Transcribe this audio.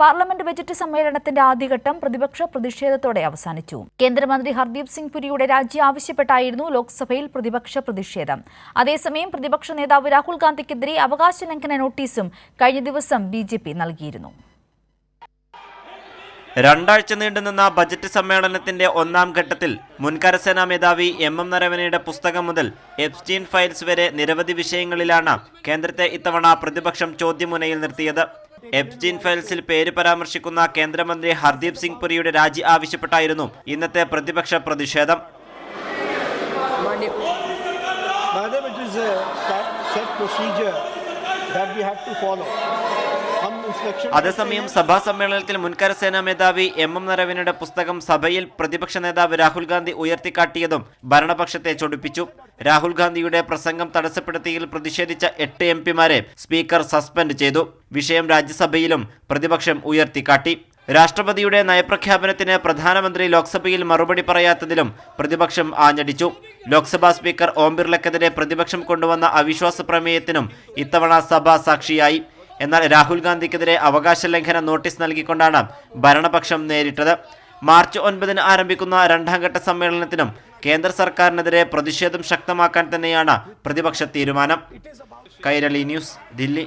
Parliament budget സമ്മേളനത്തിന്റെ ആദ്യഘട്ടം പ്രതിപക്ഷ പ്രതിഷേധത്തോടെ അവസാനിച്ചു. കേന്ദ്രമന്ത്രി ഹർദീപ് സിംഗ് പുരിയുടെ രാജി ആവശ്യപ്പെട്ടായിരുന്നു ലോക്സഭയിൽ പ്രതിപക്ഷ പ്രതിഷേധം. അതേസമയം പ്രതിപക്ഷ നേതാവ് രാഹുൽ ഗാന്ധിക്കെതിരെ അവകാശ ലംഘന നോട്ടീസും കഴിഞ്ഞ ദിവസം ബി ജെ പി നൽകിയിരുന്നു. രണ്ടാഴ്ച നീണ്ടുനിന്ന ബജറ്റ് സമ്മേളനത്തിന്റെ ഒന്നാം ഘട്ടത്തിൽ മുൻ കരസേനാ മേധാവി എം എം നരവനയുടെ പുസ്തകം മുതൽ എപ്സ്റ്റീൻ ഫയൽസ് വരെ നിരവധി വിഷയങ്ങളിലാണ് കേന്ദ്രത്തെ ഇത്തവണ പ്രതിപക്ഷം ചോദ്യമുനയിൽ നിർത്തിയത്. എപ്സ്റ്റീൻ ഫയൽസിൽ പേര് പരാമർശിക്കുന്ന കേന്ദ്രമന്ത്രി ഹർദീപ് സിംഗ് പുരിയുടെ രാജി ആവശ്യപ്പെട്ടായിരുന്നു ഇന്നത്തെ പ്രതിപക്ഷ പ്രതിഷേധം that we have to follow. അതേസമയം സഭാ സമ്മേളനത്തിൽ മുൻ സേനാ മേധാവി എം എം നരവനയുടെ പുസ്തകം സഭയിൽ പ്രതിപക്ഷ നേതാവ് രാഹുൽ ഗാന്ധി ഉയർത്തിക്കാട്ടിയതും ഭരണപക്ഷത്തെ ചൊടിപ്പിച്ചു. രാഹുൽ ഗാന്ധിയുടെ പ്രസംഗം തടസ്സപ്പെടുത്തിയതിൽ പ്രതിഷേധിച്ച എട്ട് എം പിമാരെ സ്പീക്കർ സസ്പെൻഡ് ചെയ്തു. വിഷയം രാജ്യസഭയിലും പ്രതിപക്ഷം ഉയർത്തിക്കാട്ടി. രാഷ്ട്രപതിയുടെ നയപ്രഖ്യാപനത്തിന് പ്രധാനമന്ത്രി ലോക്സഭയിൽ മറുപടി പറയാത്തതിലും പ്രതിപക്ഷം ആഞ്ഞടിച്ചു. ലോക്സഭാ സ്പീക്കർ ഓം ബിർലക്കെതിരെ പ്രതിപക്ഷം കൊണ്ടുവന്ന അവിശ്വാസ പ്രമേയത്തിനും ഇത്തവണ സഭ സാക്ഷിയായി. എന്നാൽ രാഹുൽ ഗാന്ധിക്കെതിരെ അവകാശ ലംഘന നോട്ടീസ് നൽകിക്കൊണ്ടാണ് ഭരണപക്ഷം നേരിട്ടത്. മാർച്ച് ഒൻപതിന് ആരംഭിക്കുന്ന രണ്ടാം ഘട്ട സമ്മേളനത്തിനും കേന്ദ്ര സർക്കാരിനെതിരെ പ്രതിഷേധം ശക്തമാക്കാൻ തന്നെയാണ് പ്രതിപക്ഷ തീരുമാനം. കൈരളി ന്യൂസ് ദില്ലി.